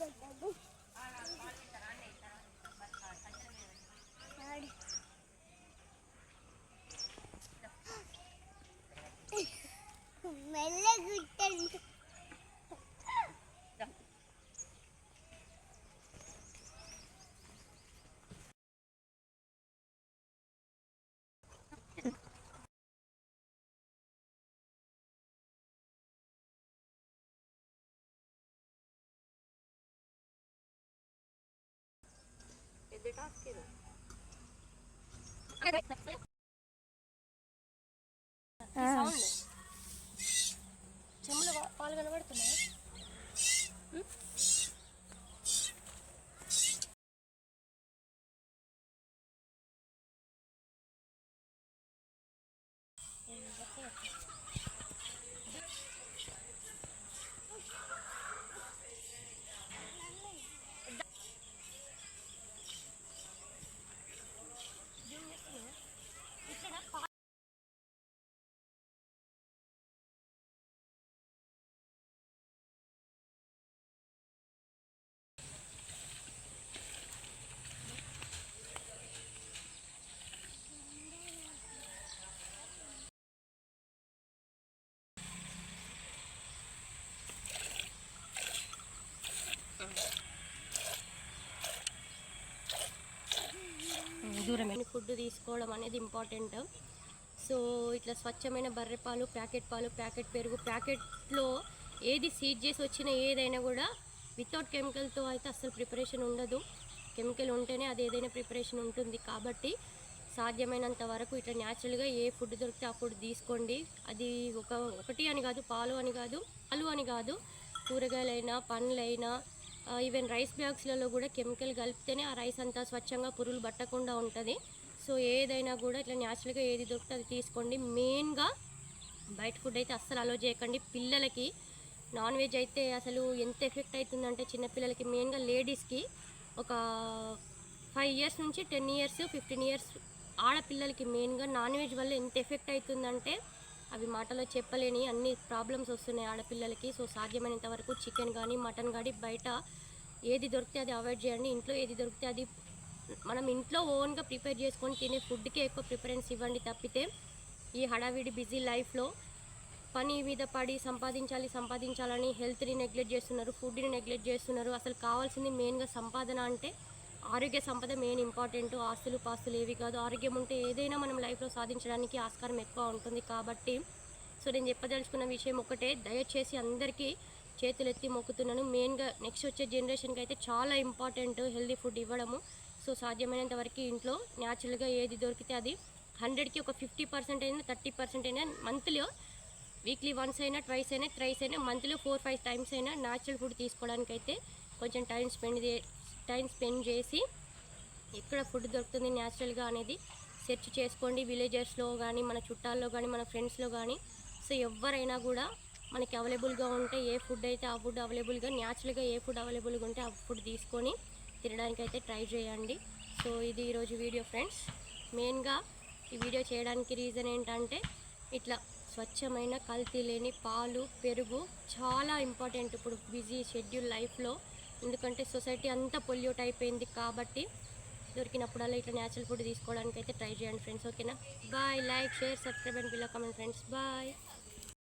Thank you. చెమ్ములో పాలు కనబడుతున్నాయి దూరమే. ఫుడ్ తీసుకోవడం అనేది ఇంపార్టెంట్. సో ఇట్లా స్వచ్ఛమైన బర్రె పాలు ప్యాకెట్ పాలు ప్యాకెట్ పెరుగు ప్యాకెట్లో ఏది సీజ్ చేసి వచ్చిన ఏదైనా కూడా వితౌట్ కెమికల్తో అయితే అసలు ప్రిపరేషన్ ఉండదు. కెమికల్ ఉంటేనే అది ఏదైనా ప్రిపరేషన్ ఉంటుంది కాబట్టి సాధ్యమైనంత వరకు ఇట్లా న్యాచురల్గా ఏ ఫుడ్ దొరికితే ఆ ఫుడ్ తీసుకోండి. అది ఒక ఒకటి అని కాదు పాలు అని కాదు పాలు అని కాదు. కూరగాయలైనా పండ్లైనా ఈవెన్ రైస్ బ్యాగ్స్లలో కూడా కెమికల్ కలిపితేనే ఆ రైస్ అంతా స్వచ్ఛంగా పురుగులు పట్టకుండా ఉంటుంది. సో ఏదైనా కూడా ఇట్లా న్యాచురల్గా ఏది దొరికితే అది తీసుకోండి. మెయిన్గా బయట ఫుడ్ అయితే అస్సలు అలో చేయకండి. పిల్లలకి నాన్ వెజ్ అయితే అసలు ఎంత ఎఫెక్ట్ అవుతుందంటే చిన్నపిల్లలకి మెయిన్గా లేడీస్కి ఒక ఫైవ్ ఇయర్స్ నుంచి టెన్ ఇయర్స్ ఫిఫ్టీన్ ఇయర్స్ ఆడపిల్లలకి మెయిన్గా నాన్ వెజ్ వల్ల ఎంత ఎఫెక్ట్ అవుతుందంటే అవి మాటలో చెప్పలేని అన్ని ప్రాబ్లమ్స్ వస్తున్నాయి ఆడపిల్లలకి. సో సాధ్యమైనంత వరకు చికెన్ కానీ మటన్ కానీ బయట ఏది దొరికితే అది అవాయిడ్ చేయండి. ఇంట్లో ఏది దొరికితే అది మనం ఇంట్లో ఓన్గా ప్రిపేర్ చేసుకొని తినే ఫుడ్కే ఎక్కువ ప్రిఫరెన్స్ ఇవ్వండి తప్పితే ఈ హడావిడి బిజీ లైఫ్లో పని మీద పడి సంపాదించాలి సంపాదించాలని హెల్త్ని నెగ్లెక్ట్ చేస్తున్నారు ఫుడ్ని నెగ్లెక్ట్ చేస్తున్నారు. అసలు కావాల్సింది మెయిన్గా సంపాదన అంటే ఆరోగ్య సంపద మెయిన్ ఇంపార్టెంట్ ఆస్తులు పాస్తులు ఏవి కాదు. ఆరోగ్యం ఉంటే ఏదైనా మనం లైఫ్లో సాధించడానికి ఆస్కారం ఎక్కువ ఉంటుంది కాబట్టి. సో నేను చెప్పదలుచుకున్న విషయం ఒకటే దయచేసి అందరికీ చేతులెత్తి మొక్కుతున్నాను. మెయిన్గా నెక్స్ట్ వచ్చే జనరేషన్కి అయితే చాలా ఇంపార్టెంట్ హెల్దీ ఫుడ్ ఇవ్వడము. సో సాధ్యమైనంత వరకు ఇంట్లో న్యాచురల్గా ఏది దొరికితే అది హండ్రెడ్కి ఒక ఫిఫ్టీ పర్సెంట్ అయినా థర్టీ పర్సెంట్ అయినా మంత్లీ వీక్లీ వన్స్ అయినా ట్వైస్ అయినా త్రైస్ అయినా మంత్లీ ఫోర్ ఫైవ్ టైమ్స్ అయినా న్యాచురల్ ఫుడ్ తీసుకోవడానికి అయితే కొంచెం టైం స్పెండ్ టైం స్పెండ్ చేసి ఎక్కడ ఫుడ్ దొరుకుతుంది న్యాచురల్గా అనేది సెర్చ్ చేసుకోండి విలేజెస్లో కానీ మన చుట్టాల్లో కానీ మన ఫ్రెండ్స్లో కానీ. సో ఎవరైనా కూడా మనకి అవైలబుల్గా ఉంటే ఏ ఫుడ్ అయితే ఆ ఫుడ్ అవైలబుల్గా న్యాచురల్గా ఏ ఫుడ్ అవైలబుల్గా ఉంటే ఆ ఫుడ్ తీసుకొని తినడానికి అయితే ట్రై చేయండి. సో ఇది ఈరోజు వీడియో ఫ్రెండ్స్. మెయిన్గా ఈ వీడియో చేయడానికి రీజన్ ఏంటంటే ఇట్లా స్వచ్ఛమైన కల్తీ లేని పాలు పెరుగు చాలా ఇంపార్టెంట్ ఇప్పుడు బిజీ షెడ్యూల్ లైఫ్లో. ఎందుకంటే సొసైటీ అంతా పొల్యూట్ అయిపోయింది కాబట్టి దొరికినప్పుడల్లా ఇట్లా న్యాచురల్ ఫుడ్ తీసుకోవడానికి అయితే ట్రై చేయండి ఫ్రెండ్స్ ఓకేనా bye like share subscribe and below comment friends bye